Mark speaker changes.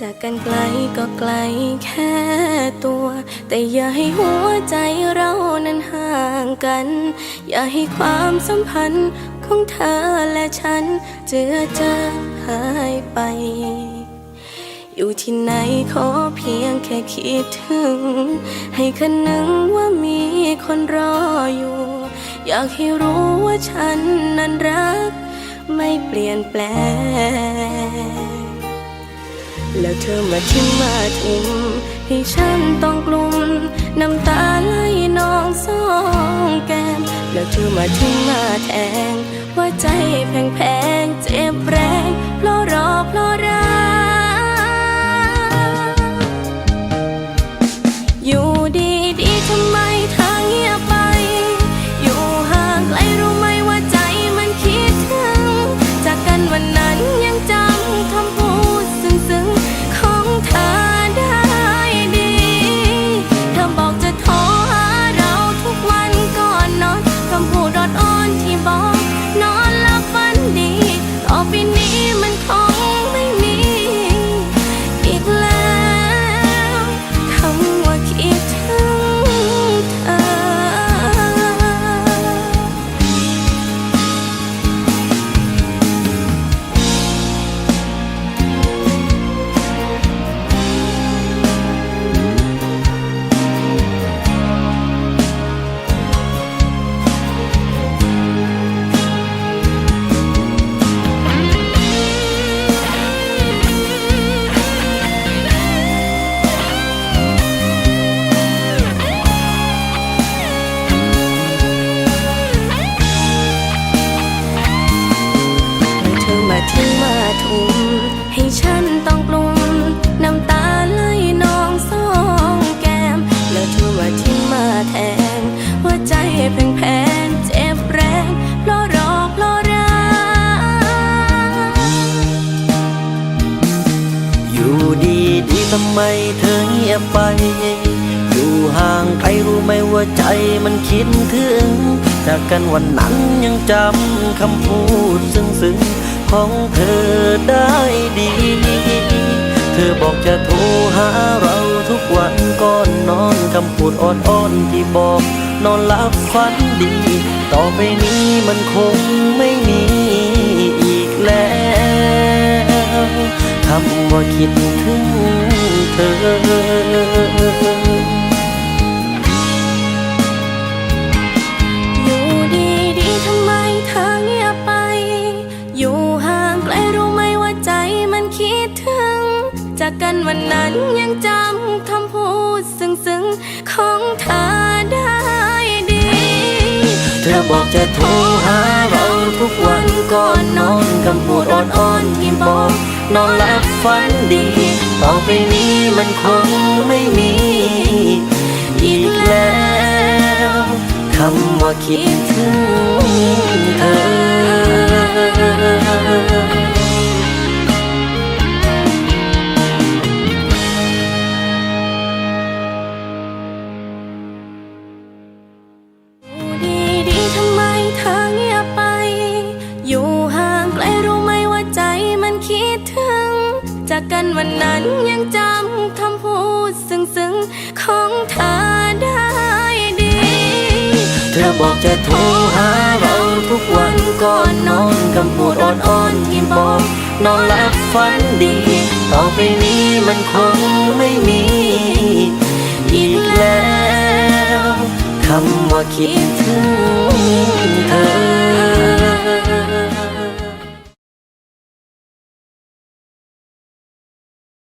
Speaker 1: จากกันไกลก็ไกลแค่ตัว แต่อย่าให้หัวใจเรานั้นห่างกัน อย่าให้ความสัมพันธ์ของเธอและฉัน เจือจางหายไป อยู่ที่ไหนขอเพียงแค่คิดถึง ให้คันนึงว่ามีคนรออยู่ อยากให้รู้ว่าฉันนั้นรัก ไม่เปลี่ยนแปลง แล้วเธอมาทิ้งมาทิมให้ฉันต้องกลุ้มน้ำตาไหลนองสองแก้มแล้วเธอมาทิ้งมาแทงว่าใจ ทำไมเธอเงียบไป อยู่ห่างไกลรู้ไหมว่าใจมันคิดถึง จากกันวันนั้นยังจำคำพูดซึ้งๆ ของเธอได้ดี เธอบอกจะโทรหาเราทุกวันก่อนนอนคำพูดอ่อนๆ
Speaker 2: ที่บอก นอนหลับฝันดี ต่อไปนี้มันคงไม่มีอีกแล้วคำว่าคิด
Speaker 1: กกันวันนั้นยังจำคำพูดซึ้งๆของเธอได้ดี
Speaker 2: เธอบอกจะโทรหาเราทุกวันก่อนนอนคำพูดอ่อนๆที่บอกนอนหลับฝันดี ต่อไปนี้มันคงไม่มีอีกแล้วคำว่าคิดถึง
Speaker 1: คิดถึง จากกันวันนั้นยังจำคำพูดซึ้งๆของเธอได้ดี
Speaker 2: เธอบอกจะโทรหาเราทุกวันก่อนนอนคำพูดอ่อนๆที่บอกนอนหลับฝันดี ต่อไปนี้มันคงไม่มีอีกแล้วคำว่าคิดถึงเธอ